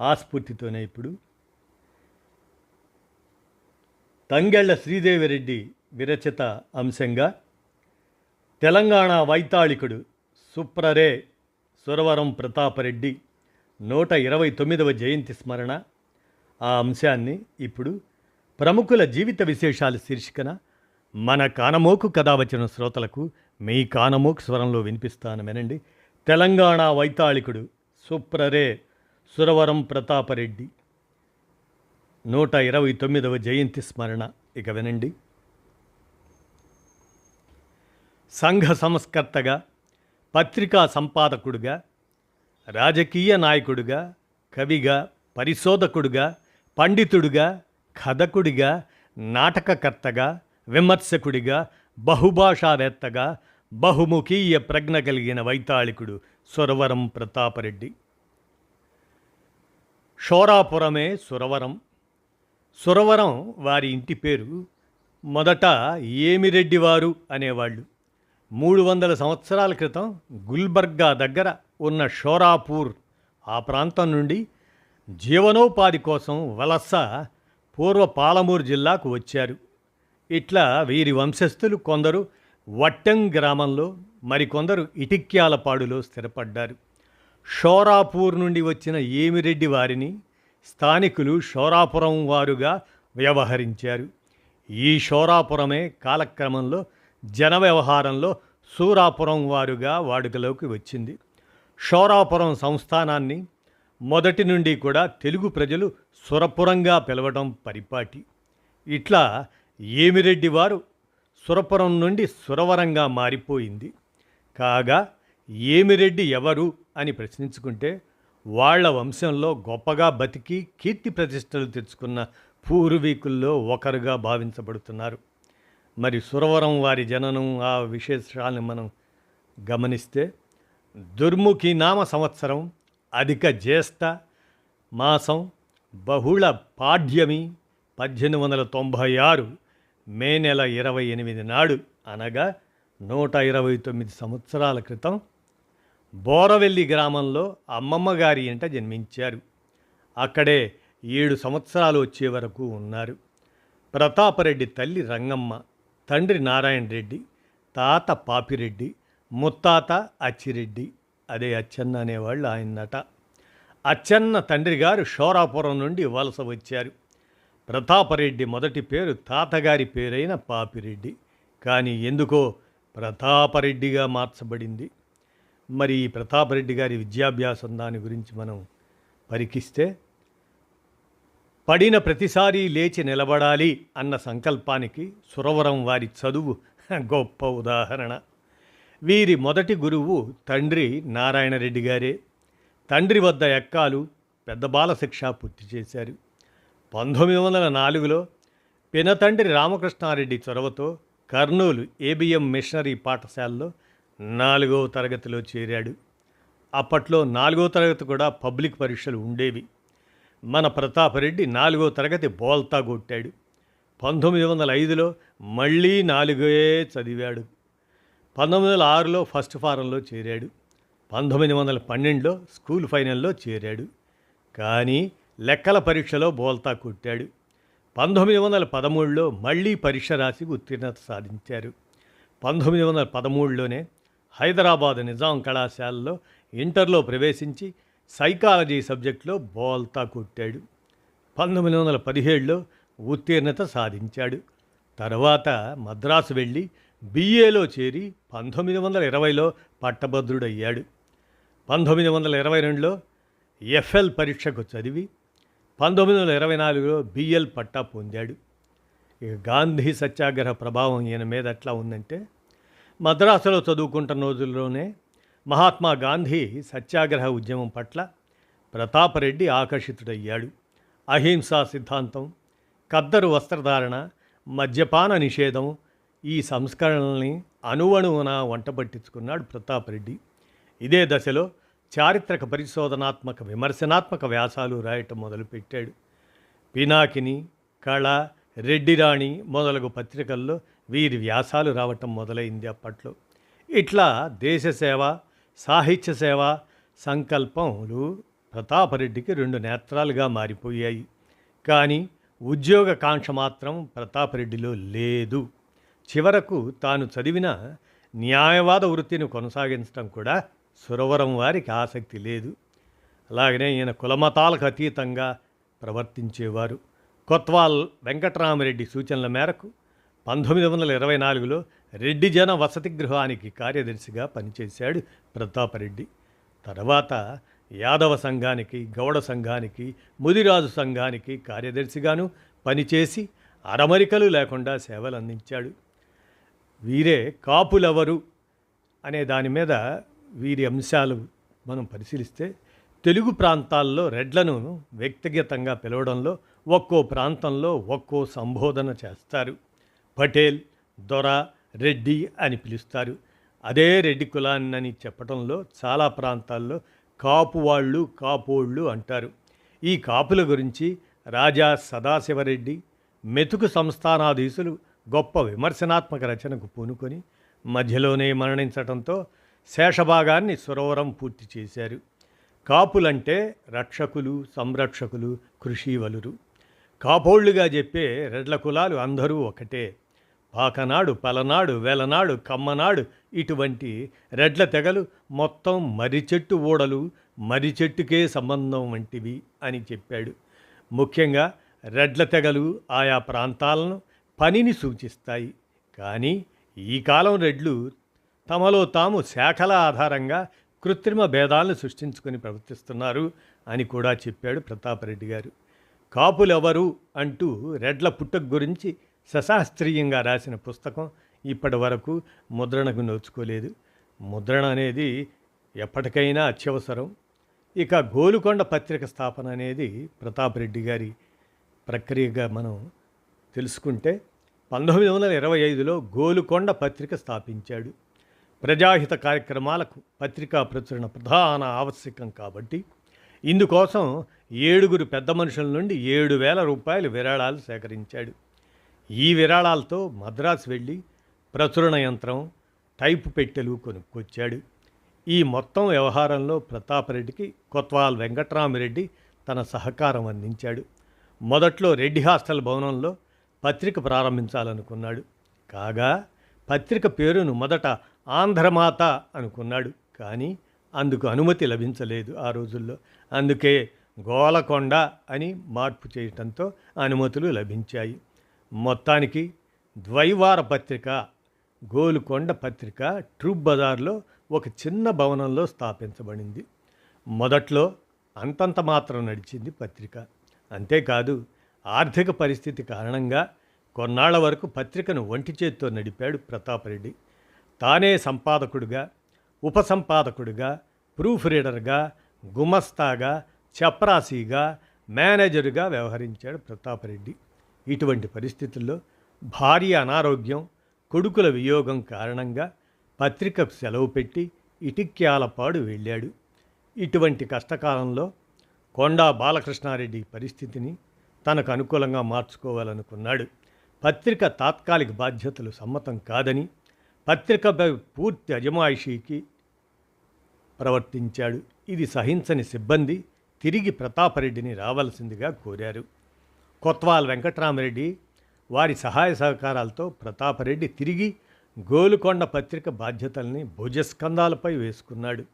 ఆ స్ఫూర్తితోనే ఇప్పుడు. తంగెళ్ళ శ్రీదేవిరెడ్డి విరచిత అంశంగా తెలంగాణ వైతాళికుడు సుప్రరే సురవరం ప్రతాపరెడ్డి నూట ఇరవై తొమ్మిదవ జయంతి స్మరణ. ఆ అంశాన్ని ఇప్పుడు ప్రముఖుల జీవిత విశేషాలు శీర్షికన మన కానమోకు కథ వచ్చిన శ్రోతలకు మీ కానమోకు స్వరంలో వినిపిస్తాను వినండి. తెలంగాణ వైతాళికుడు సుప్రరే సురవరం ప్రతాపరెడ్డి. నూట ఇరవై తొమ్మిదవ జయంతి స్మరణ. ఇక వినండి. సంఘ సంస్కర్తగా పత్రికా సంపాదకుడుగా రాజకీయ నాయకుడుగా కవిగా పరిశోధకుడుగా పండితుడుగా కథకుడిగా నాటకకర్తగా విమర్శకుడిగా బహుభాషావేత్తగా బహుముఖీయ ప్రజ్ఞ కలిగిన వైతాళికుడు సురవరం ప్రతాపరెడ్డి. షోరాపురమే సురవరం. సురవరం వారి ఇంటి పేరు. మొదట ఏమిరెడ్డివారు అనేవాళ్ళు. మూడు వందల సంవత్సరాల క్రితం గుల్బర్గా దగ్గర ఉన్న షోరాపూర్ ఆ ప్రాంతం నుండి జీవనోపాధి కోసం వలస పూర్వ పాలమూరు జిల్లాకు వచ్చారు. ఇట్లా వీరి వంశస్థులు కొందరు వట్టం గ్రామంలో మరికొందరు ఇటిక్యాలపాడులో స్థిరపడ్డారు. షోరాపూర్ నుండి వచ్చిన ఏమిరెడ్డి వారిని స్థానికులు షోరాపురం వారుగా వ్యవహరించారు. ఈ షోరాపురమే కాలక్రమంలో జన వ్యవహారంలో సూరాపురం వారుగా వాడుకలోకి వచ్చింది. షోరాపురం సంస్థానాన్ని మొదటి నుండి కూడా తెలుగు ప్రజలు సురపురంగా పిలవడం పరిపాటి. ఇట్లా ఏమిరెడ్డి వారు సురపురం నుండి సురవరంగా మారిపోయింది. కాగా ఏమిరెడ్డి ఎవరు అని ప్రశ్నించుకుంటే వాళ్ళ వంశంలో గొప్పగా బతికి కీర్తి ప్రతిష్టలు తెచ్చుకున్న పూర్వీకుల్లో ఒకరుగా భావించబడుతున్నారు. మరి సురవరం వారి జననం ఆ విశేషాలను మనం గమనిస్తే దుర్ముఖి నామ సంవత్సరం అధిక జ్యేష్ఠ మాసం బహుళ పాడ్యమి పద్దెనిమిది వందల తొంభై ఆరు మే నెల ఇరవై ఎనిమిది నాడు అనగా నూట ఇరవై తొమ్మిది సంవత్సరాల క్రితం బోరవెల్లి గ్రామంలో అమ్మమ్మ గారి ఇంట జన్మించారు. అక్కడే ఏడు సంవత్సరాలు వచ్చే వరకు ఉన్నారు. ప్రతాపరెడ్డి తల్లి రంగమ్మ తండ్రి నారాయణ రెడ్డి తాత పాపిరెడ్డి ముత్తాత అచ్చిరెడ్డి అదే అచ్చన్న అనేవాళ్ళు ఆయన్నట. అచ్చన్న తండ్రి గారు షోరాపురం నుండి వలస వచ్చారు. ప్రతాపరెడ్డి మొదటి పేరు తాతగారి పేరైన పాపిరెడ్డి. కానీ ఎందుకో ప్రతాపరెడ్డిగా మార్చబడింది. మరి ఈ ప్రతాపరెడ్డి గారి విద్యాభ్యాసం దాని గురించి మనం పరికిస్తే పడిన ప్రతిసారి లేచి నిలబడాలి అన్న సంకల్పానికి సురవరం వారి చదువు గొప్ప ఉదాహరణ. వీరి మొదటి గురువు తండ్రి నారాయణరెడ్డి గారే. తండ్రి వద్ద ఎక్కాలు పెద్ద బాల శిక్ష పూర్తి చేశారు. పంతొమ్మిది వందల నాలుగులో పినతండ్రి రామకృష్ణారెడ్డి చొరవతో కర్నూలు ఏబిఎం మిషనరీ పాఠశాలలో నాలుగవ తరగతిలో చేరాడు. అప్పట్లో నాలుగో తరగతి కూడా పబ్లిక్ పరీక్షలు ఉండేవి. మన ప్రతాపరెడ్డి నాలుగో తరగతి బోల్తా కొట్టాడు. పంతొమ్మిది వందల ఐదులో మళ్ళీ నాలుగే చదివాడు. పంతొమ్మిది వందల ఆరులో ఫస్ట్ ఫారంలో చేరాడు. పంతొమ్మిది వందల పన్నెండులో స్కూల్ ఫైనల్లో చేరాడు. కానీ లెక్కల పరీక్షలో బోల్తా కొట్టాడు. పంతొమ్మిది వందల పదమూడులో మళ్ళీ పరీక్ష రాసి ఉత్తీర్ణత సాధించారు. పంతొమ్మిది వందల పదమూడులోనే హైదరాబాద్ నిజాం కళాశాలలో ఇంటర్లో ప్రవేశించి సైకాలజీ సబ్జెక్టులో బోల్తా కొట్టాడు. పంతొమ్మిది వందల పదిహేడులో ఉత్తీర్ణత సాధించాడు. తర్వాత మద్రాసు వెళ్ళి బిఏలో చేరి పంతొమ్మిది వందల ఇరవైలో పట్టభద్రుడయ్యాడు. పంతొమ్మిది వందల ఇరవై రెండులో ఎఫ్ఎల్ పరీక్షకు చదివి పంతొమ్మిది వందల ఇరవై నాలుగులో బిఎల్ పట్టా పొందాడు. ఇక గాంధీ సత్యాగ్రహ ప్రభావం ఈయన మీద ఎట్లా ఉందంటే మద్రాసులో చదువుకుంటున్న రోజుల్లోనే మహాత్మా గాంధీ సత్యాగ్రహ ఉద్యమం పట్ల ప్రతాపరెడ్డి ఆకర్షితుడయ్యాడు. అహింసా సిద్ధాంతం కద్దరు వస్త్రధారణ మద్యపాన నిషేధం ఈ సంస్కరణల్ని అణువణువున వంటబట్టించుకున్నాడు ప్రతాపరెడ్డి. ఇదే దశలో చారిత్రక పరిశోధనాత్మక విమర్శనాత్మక వ్యాసాలు రాయటం మొదలుపెట్టాడు. పినాకిని కళ రెడ్డిరాణి మొదలగు పత్రికల్లో వీరి వ్యాసాలు రావటం మొదలైంది అప్పట్లో. ఇట్లా దేశ సేవ సాహిత్య సేవ సంకల్పములు ప్రతాపరెడ్డికి రెండు నేత్రాలుగా మారిపోయాయి. కానీ ఉద్యోగ కాంక్ష మాత్రం ప్రతాపరెడ్డిలో లేదు. చివరకు తాను చదివిన న్యాయవాద వృత్తిని కొనసాగించడం కూడా సురవరం వారికి ఆసక్తి లేదు. అలాగనే ఈయన కులమతాలకు అతీతంగా ప్రవర్తించేవారు. కొత్వాల్ వెంకటరామరెడ్డి సూచనల మేరకు పంతొమ్మిది వందల ఇరవై నాలుగులో రెడ్డి జన వసతి గృహానికి కార్యదర్శిగా పనిచేశాడు ప్రతాపరెడ్డి. తర్వాత యాదవ సంఘానికి గౌడ సంఘానికి ముదిరాజు సంఘానికి కార్యదర్శిగాను పనిచేసి అరమరికలు లేకుండా సేవలు అందించాడు వీరే కాపులెవరు అనే దాని మీద వీరి అంశాలు మనం పరిశీలిస్తే తెలుగు ప్రాంతాల్లో రెడ్లను వ్యక్తిగతంగా పిలవడంలో ఒక్కో ప్రాంతంలో ఒక్కో సంబోధన చేస్తారు. పటేల్ దొర రెడ్డి అని పిలుస్తారు. అదే రెడ్డి కులాన్నని చెప్పడంలో చాలా ప్రాంతాల్లో కాపు వాళ్ళు కాపోళ్ళు అంటారు. ఈ కాపుల గురించి రాజా సదాశివరెడ్డి మెతుకు సంస్థానాధీశులు గొప్ప విమర్శనాత్మక రచనకు పూనుకొని మధ్యలోనే మరణించటంతో శేషభాగాన్ని సురవరం పూర్తి చేశారు. కాపులంటే రక్షకులు సంరక్షకులు కృషి వలురు. కాపోళ్ళుగా చెప్పే రెడ్ల కులాలు అందరూ ఒకటే. పాకనాడు పలనాడు వెలనాడు కమ్మనాడు ఇటువంటి రెడ్ల తెగలు మొత్తం మర్రి చెట్టు ఊడలు మర్రి చెట్టుకే సంబంధం వంటివి అని చెప్పాడు. ముఖ్యంగా రెడ్ల తెగలు ఆయా ప్రాంతాలను పనిని సూచిస్తాయి. కానీ ఈ కాలం రెడ్లు తమలో తాము శాఖల ఆధారంగా కృత్రిమ భేదాలను సృష్టించుకొని ప్రవర్తిస్తున్నారు అని కూడా చెప్పాడు ప్రతాపరెడ్డి గారు. కాపులెవరు అంటూ రెడ్ల పుట్టక గురించి సశాస్త్రీయంగా రాసిన పుస్తకం ఇప్పటి వరకు ముద్రణకు నోచుకోలేదు. ముద్రణ అనేది ఎప్పటికైనా అత్యవసరం. ఇక గోలుకొండ పత్రిక స్థాపన అనేది ప్రతాపరెడ్డి గారి ప్రక్రియగా మనం తెలుసుకుంటే పంతొమ్మిది వందల ఇరవై ఐదులో గోలుకొండ పత్రిక స్థాపించాడు. ప్రజాహిత కార్యక్రమాలకు పత్రికా ప్రచురణ ప్రధాన ఆవశ్యకం కాబట్టి ఇందుకోసం ఏడుగురు పెద్ద మనుషుల నుండి ఏడు వేల రూపాయలు విరాళాలు సేకరించాడు. ఈ విరాళాలతో మద్రాసు వెళ్ళి ప్రచురణ యంత్రం టైపు పెట్టెలు కొనుక్కొచ్చాడు. ఈ మొత్తం వ్యవహారంలో ప్రతాపరెడ్డికి కొత్వాల్ వెంకట్రామిరెడ్డి తన సహకారం అందించాడు. మొదట్లో రెడ్డి హాస్టల్ భవనంలో పత్రిక ప్రారంభించాలనుకున్నాడు. కాగా పత్రిక పేరును మొదట ఆంధ్రమాత అనుకున్నాడు. కానీ అందుకు అనుమతి లభించలేదు ఆ రోజుల్లో. అందుకే గోలకొండ అని మార్పు చేయటంతో అనుమతులు లభించాయి. మొత్తానికి ద్వైవార పత్రిక గోలుకొండ పత్రిక ట్రూప్ బజార్లో ఒక చిన్న భవనంలో స్థాపించబడింది. మొదట్లో అంతంత మాత్రం నడిచింది పత్రిక. అంతేకాదు ఆర్థిక పరిస్థితి కారణంగా కొన్నాళ్ళ వరకు పత్రికను ఒంటి చేత్తో నడిపాడు ప్రతాపరెడ్డి. తానే సంపాదకుడిగా ఉపసంపాదకుడిగా ప్రూఫ్ రీడర్గా గుమస్తాగా చప్రాసీగా మేనేజరుగా వ్యవహరించాడు ప్రతాపరెడ్డి. ఇటువంటి పరిస్థితుల్లో భార్య అనారోగ్యం కొడుకుల వియోగం కారణంగా పత్రికకు సెలవు పెట్టి ఇటిక్యాలపాడు వెళ్ళాడు. ఇటువంటి కష్టకాలంలో కొండా బాలకృష్ణారెడ్డి పరిస్థితిని తనకు అనుకూలంగా మార్చుకోవాలనుకున్నాడు. పత్రిక తాత్కాలిక బాధ్యతలు సమ్మతం కాదని పత్రికపై పూర్తి అజమాయిషీకి ప్రవర్తించాడు. ఇది సహించని సిబ్బంది తిరిగి ప్రతాపరెడ్డిని రావాల్సిందిగా కోరారు. కొత్వాల్ వెంకట్రామరెడ్డి వారి సహాయ సహకారాలతో ప్రతాపరెడ్డి తిరిగి గోలుకొండ పత్రిక బాధ్యతల్ని భుజస్కంధాలపై వేసుకున్నాడు.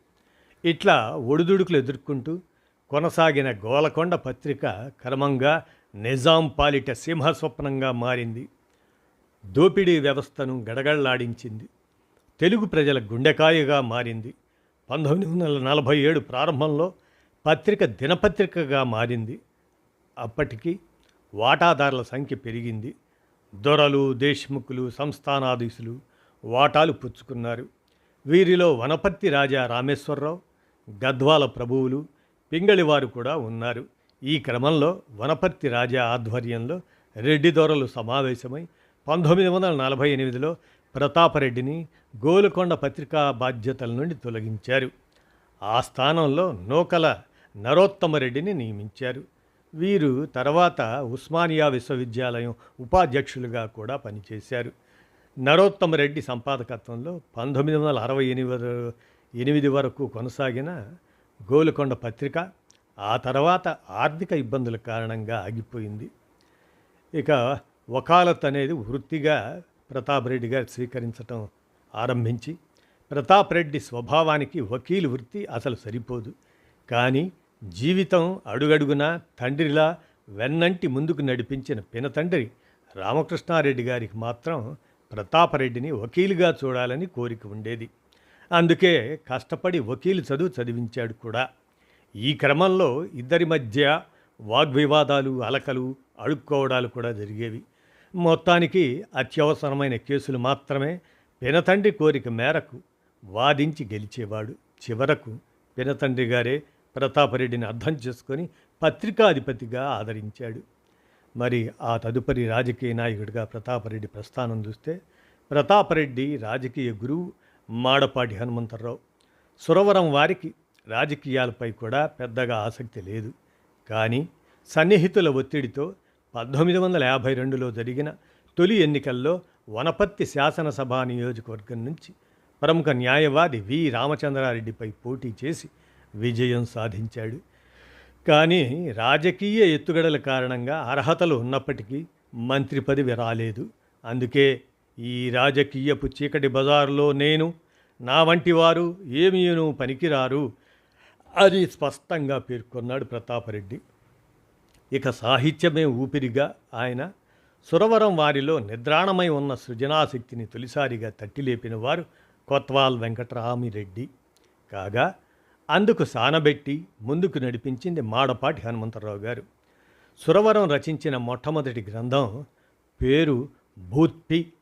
ఇట్లా ఒడిదుడుకులు ఎదుర్కొంటూ కొనసాగిన గోలకొండ పత్రిక క్రమంగా నిజాం పాలిట సింహస్వప్నంగా మారింది. దోపిడీ వ్యవస్థను గడగడలాడించింది. తెలుగు ప్రజల గుండెకాయగా మారింది. పంతొమ్మిది వందల నలభై ఏడు ప్రారంభంలో పత్రిక దినపత్రికగా మారింది. అప్పటికి వాటాదారుల సంఖ్య పెరిగింది. దొరలు దేశ్ముఖులు సంస్థానాధీశులు వాటాలు పుచ్చుకున్నారు. వీరిలో వనపర్తి రాజా రామేశ్వరరావు గద్వాల ప్రభువులు పింగళివారు కూడా ఉన్నారు. ఈ క్రమంలో వనపర్తి రాజా ఆధ్వర్యంలో రెడ్డి దొరలు సమావేశమై పంతొమ్మిది వందల నలభై ఎనిమిదిలో ప్రతాపరెడ్డిని గోలుకొండ పత్రికా బాధ్యతల నుండి తొలగించారు. ఆ స్థానంలో నూకల నరోత్తమరెడ్డిని నియమించారు. వీరు తర్వాత ఉస్మానియా విశ్వవిద్యాలయం ఉపాధ్యక్షులుగా కూడా పనిచేశారు. నరోత్తమరెడ్డి సంపాదకత్వంలో పంతొమ్మిది వందల అరవై ఎనిమిది ఎనిమిది వరకు కొనసాగిన గోలుకొండ పత్రిక ఆ తర్వాత ఆర్థిక ఇబ్బందుల కారణంగా ఆగిపోయింది. ఇక వకాలత్ అనేది వృత్తిగా ప్రతాప్ రెడ్డి గారు స్వీకరించటం ఆరంభించి ప్రతాప్ రెడ్డి స్వభావానికి వకీలు వృత్తి అసలు సరిపోదు. కానీ జీవితం అడుగడుగునా తండ్రిలా వెన్నంటి ముందుకు నడిపించిన పినతండ్రి రామకృష్ణారెడ్డి గారికి మాత్రం ప్రతాపరెడ్డిని వకీలుగా చూడాలని కోరిక ఉండేది. అందుకే కష్టపడి వకీలు చదువు చదివించాడు కూడా. ఈ క్రమంలో ఇద్దరి మధ్య వాగ్వివాదాలు అలకలు అడుక్కోవడాలు కూడా జరిగేవి. మొత్తానికి అత్యవసరమైన కేసులు మాత్రమే పినతండ్రి కోరిక మేరకు వాదించి గెలిచేవాడు. చివరకు పినతండ్రి గారే ప్రతాపరెడ్డిని అర్థం చేసుకొని పత్రికాధిపతిగా ఆదరించాడు. మరి ఆ తదుపరి రాజకీయ నాయకుడిగా ప్రతాపరెడ్డి ప్రస్థానం చూస్తే ప్రతాపరెడ్డి రాజకీయ గురువు మాడపాటి హనుమంతరావు. సురవరం వారికి రాజకీయాలపై కూడా పెద్దగా ఆసక్తి లేదు. కానీ సన్నిహితుల ఒత్తిడితో పంతొమ్మిది వందల యాభై రెండులో జరిగిన తొలి ఎన్నికల్లో వనపర్తి శాసనసభ నియోజకవర్గం నుంచి ప్రముఖ న్యాయవాది వి రామచంద్రారెడ్డిపై పోటీ చేసి విజయం సాధించాడు. కానీ రాజకీయ ఎత్తుగడల కారణంగా అర్హతలు ఉన్నప్పటికీ మంత్రి పదవి రాలేదు. అందుకే ఈ రాజకీయపు చీకటి బజారులో నేను నా వంటి వారు ఏమీను పనికిరారు అని స్పష్టంగా పేర్కొన్నాడు ప్రతాపరెడ్డి. ఇక సాహిత్యమే ఊపిరిగా ఆయన సురవరం వారిలో నిద్రాణమై ఉన్న సృజనాశక్తిని తొలిసారిగా తట్టిలేపిన వారు కొత్వాల్ వెంకటరామిరెడ్డి. కాగా అందుకు సానబెట్టి ముందుకు నడిపించింది మాడపాటి హనుమంతరావు గారు. సురవరం రచించిన మొట్టమొదటి గ్రంథం పేరు భూత్పి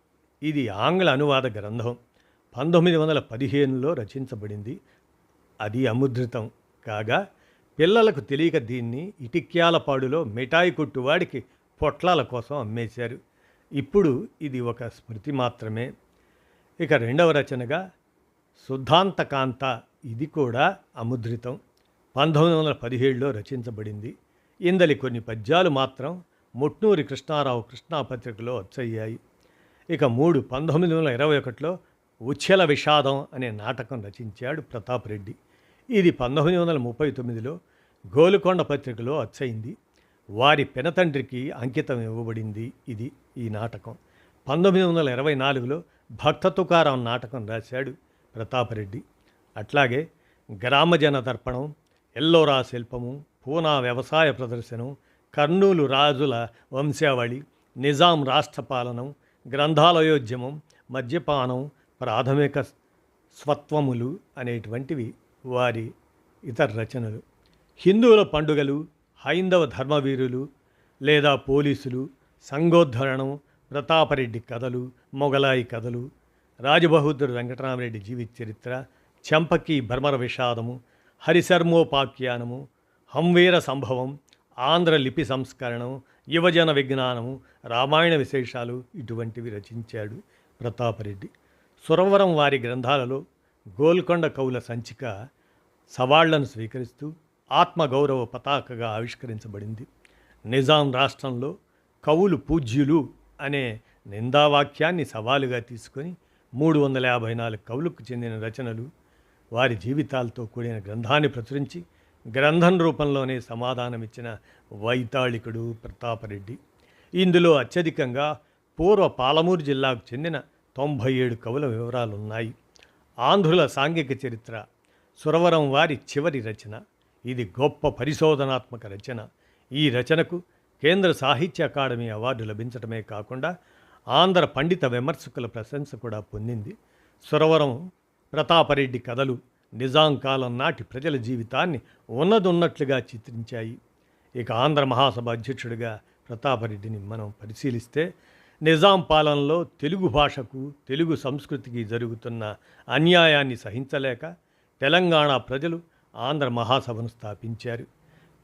ఇది ఆంగ్ల అనువాద గ్రంథం. పంతొమ్మిది వందల పదిహేనులో రచించబడింది. అది అముద్రితం. కాగా పిల్లలకు తెలియక దీన్ని ఇటిక్యాలపాడులో మిఠాయి కొట్టువాడికి పొట్లాల కోసం అమ్మేశారు. ఇప్పుడు ఇది ఒక స్మృతి మాత్రమే. ఇక రెండవ రచనగా శుద్ధాంతకాంత ఇది కూడా అముద్రితం. పంతొమ్మిది వందల పదిహేడులో రచించబడింది. ఇందలి కొన్ని పద్యాలు మాత్రం ముట్నూరి కృష్ణారావు కృష్ణా పత్రికలో వచ్చయ్యాయి. ఇక మూడు పంతొమ్మిది వందల ఇరవై ఒకటిలో ఉచ్ఛల విషాదం అనే నాటకం రచించాడు ప్రతాప్ రెడ్డి. ఇది పంతొమ్మిది వందల ముప్పై తొమ్మిదిలో గోలుకొండ పత్రికలో వచ్చయింది. వారి పెనతండ్రికి అంకితం ఇవ్వబడింది ఇది ఈ నాటకం. పంతొమ్మిది వందల ఇరవై నాలుగులో భక్త తుకారాం నాటకం రాశాడు ప్రతాపరెడ్డి అట్లాగే గ్రామజన దర్పణం ఎల్లోరా శిల్పము పూనా వ్యవసాయ ప్రదర్శనం కర్నూలు రాజుల వంశావళి నిజాం రాష్ట్రపాలనం గ్రంథాలయోద్యమం మద్యపానం ప్రాథమిక స్వత్వములు అనేటువంటివి వారి ఇతర రచనలు. హిందువుల పండుగలు హైందవ ధర్మవీరులు లేదా పోలీసులు సంగోద్ధరణం ప్రతాపరెడ్డి కథలు మొగలాయి కథలు రాజబహదూర్ వెంకటరామరెడ్డి జీవిత చరిత్ర చెంపకి భర్మర విషాదము హరిశర్మోపాఖ్యానము హంవీర సంభవం ఆంధ్ర లిపి సంస్కరణం యువజన విజ్ఞానము రామాయణ విశేషాలు ఇటువంటివి రచించాడు ప్రతాపరెడ్డి. సురవరం వారి గ్రంథాలలో గోల్కొండ కవుల సంచిక సవాళ్ళను స్వీకరిస్తూ ఆత్మగౌరవ పతాకగా ఆవిష్కరించబడింది. నిజాం రాష్ట్రంలో కవులు పూజ్యులు అనే నిందావాక్యాన్ని సవాలుగా తీసుకొని మూడు వందల యాభై నాలుగు కవులకు చెందిన రచనలు వారి జీవితాలతో కూడిన గ్రంథాన్ని ప్రచురించి గ్రంథం రూపంలోనే సమాధానమిచ్చిన వైతాళికుడు ప్రతాపరెడ్డి. ఇందులో అత్యధికంగా పూర్వ పాలమూరు జిల్లాకు చెందిన తొంభై ఏడు కవుల వివరాలున్నాయి. ఆంధ్రుల సాంఘిక చరిత్ర సురవరం వారి చివరి రచన ఇది గొప్ప పరిశోధనాత్మక రచన. ఈ రచనకు కేంద్ర సాహిత్య అకాడమీ అవార్డు లభించడమే కాకుండా ఆంధ్ర పండిత విమర్శకుల ప్రశంస కూడా పొందింది. సురవరం ప్రతాపరెడ్డి కథలు నిజాం కాలం నాటి ప్రజల జీవితాన్ని ఉన్నదున్నట్లుగా చిత్రించాయి. ఇక ఆంధ్ర మహాసభ అధ్యక్షుడిగా ప్రతాపరెడ్డిని మనం పరిశీలిస్తే నిజాం పాలనలో తెలుగు భాషకు తెలుగు సంస్కృతికి జరుగుతున్న అన్యాయాన్ని సహించలేక తెలంగాణ ప్రజలు ఆంధ్ర మహాసభను స్థాపించారు.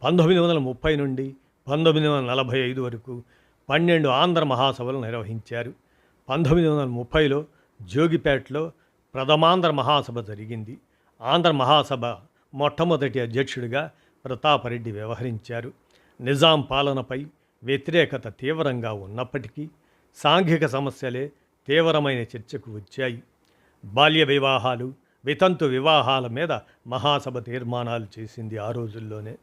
పంతొమ్మిది వందల ముప్పై నుండి పంతొమ్మిది వందల నలభై ఐదు వరకు పన్నెండు ఆంధ్ర మహాసభలు నిర్వహించారు. పంతొమ్మిది వందల ముప్పైలో జోగిపేటలో ప్రథమాంధ్ర మహాసభ జరిగింది. ఆంధ్ర మహాసభ మొట్టమొదటి అధ్యక్షుడిగా ప్రతాపరెడ్డి వ్యవహరించారు. నిజాం పాలనపై వ్యతిరేకత తీవ్రంగా ఉన్నప్పటికీ సాంఘిక సమస్యలే తీవ్రమైన చర్చకు వచ్చాయి. బాల్య వివాహాలు వితంతు వివాహాల మీద మహాసభ తీర్మానాలు చేసింది ఆ రోజుల్లోనే.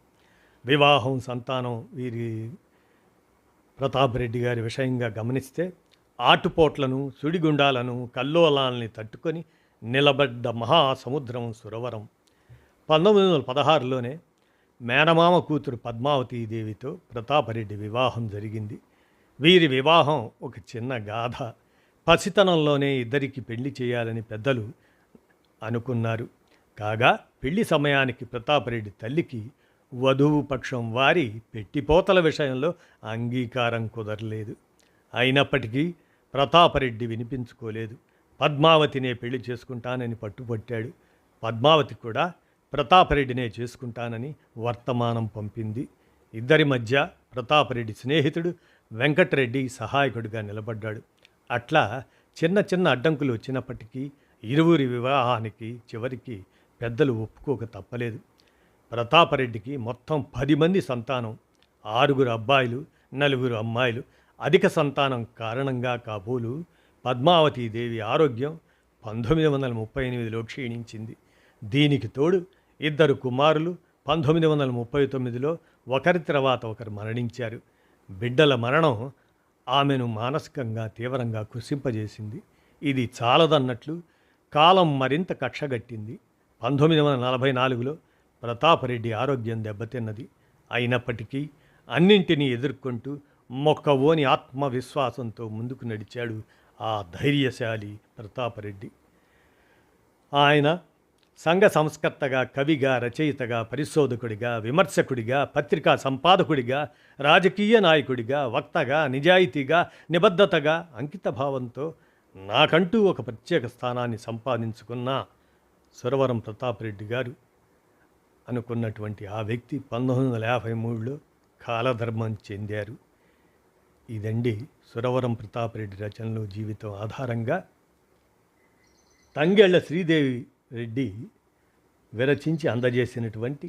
వివాహం సంతానం వీరి ప్రతాపరెడ్డి గారి విషయంగా గమనిస్తే ఆటుపోట్లను సుడిగుండాలను కల్లోలాల్ని తట్టుకొని నిలబడ్డ మహాసముద్రం సురవరం. పంతొమ్మిది వందల పదహారులోనే మేనమామ కూతురు పద్మావతీదేవితో ప్రతాపరెడ్డి వివాహం జరిగింది. వీరి వివాహం ఒక చిన్న గాథ. పసితనంలోనే ఇద్దరికి పెళ్ళి చేయాలని పెద్దలు అనుకున్నారు. కాగా పెళ్ళి సమయానికి ప్రతాపరెడ్డి తల్లికి వధువు పక్షం వారి పెట్టిపోతల విషయంలో అంగీకారం కుదరలేదు. అయినప్పటికీ ప్రతాపరెడ్డి వినిపించుకోలేదు. పద్మావతినే పెళ్ళి చేసుకుంటానని పట్టుపట్టాడు పద్మావతి కూడా ప్రతాపరెడ్డినే చేసుకుంటానని వర్తమానం పంపింది. ఇద్దరి మధ్య ప్రతాపరెడ్డి స్నేహితుడు వెంకటరెడ్డి సహాయకుడిగా నిలబడ్డాడు. అట్లా చిన్న చిన్న అడ్డంకులు వచ్చినప్పటికీ ఇరువురి వివాహానికి చివరికి పెద్దలు ఒప్పుకోక తప్పలేదు. ప్రతాపరెడ్డికి మొత్తం పది మంది సంతానం. ఆరుగురు అబ్బాయిలు నలుగురు అమ్మాయిలు అధిక సంతానం కారణంగా కాబోలు పద్మావతీదేవి ఆరోగ్యం పంతొమ్మిది వందల ముప్పై ఎనిమిదిలో క్షీణించింది. దీనికి తోడు ఇద్దరు కుమారులు పంతొమ్మిది వందల ముప్పై తొమ్మిదిలో ఒకరి తర్వాత ఒకరు మరణించారు. బిడ్డల మరణం ఆమెను మానసికంగా తీవ్రంగా కృషింపజేసింది. ఇది చాలదన్నట్లు కాలం మరింత కక్షగట్టింది. పంతొమ్మిది వందల నలభై నాలుగులో ప్రతాపరెడ్డి ఆరోగ్యం దెబ్బతిన్నది. అయినప్పటికీ అన్నింటినీ ఎదుర్కొంటూ మొక్కవోని ఆత్మవిశ్వాసంతో ముందుకు నడిచాడు ఆ ధైర్యశాలి ప్రతాపరెడ్డి. ఆయన సంఘ సంస్కర్తగా కవిగా రచయితగా పరిశోధకుడిగా విమర్శకుడిగా పత్రికా సంపాదకుడిగా రాజకీయ నాయకుడిగా వక్తగా నిజాయితీగా నిబద్ధతగా అంకితభావంతో నాకంటూ ఒక ప్రత్యేక స్థానాన్ని సంపాదించుకున్న సురవరం ప్రతాపరెడ్డి గారు అనుకున్నటువంటి ఆ వ్యక్తి పంతొమ్మిది వందల యాభై మూడులో కాలధర్మం చెందారు. ఇదండి సురవరం ప్రతాపరెడ్డి రచనలు జీవితం ఆధారంగా తంగెళ్ళ శ్రీదేవి రెడ్డి విరచించి అందజేసినటువంటి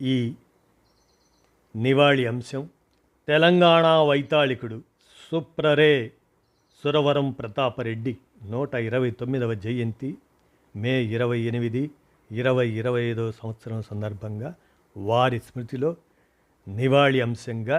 ఈ నివాళి అంశం తెలంగాణ వైతాళికుడు సుప్రరే సురవరం ప్రతాపరెడ్డి నూట ఇరవై తొమ్మిదవ జయంతి మే ఇరవై ఎనిమిది ఇరవై ఇరవై ఐదవ సంవత్సరం సందర్భంగా వారి స్మృతిలో నివాళి అంశంగా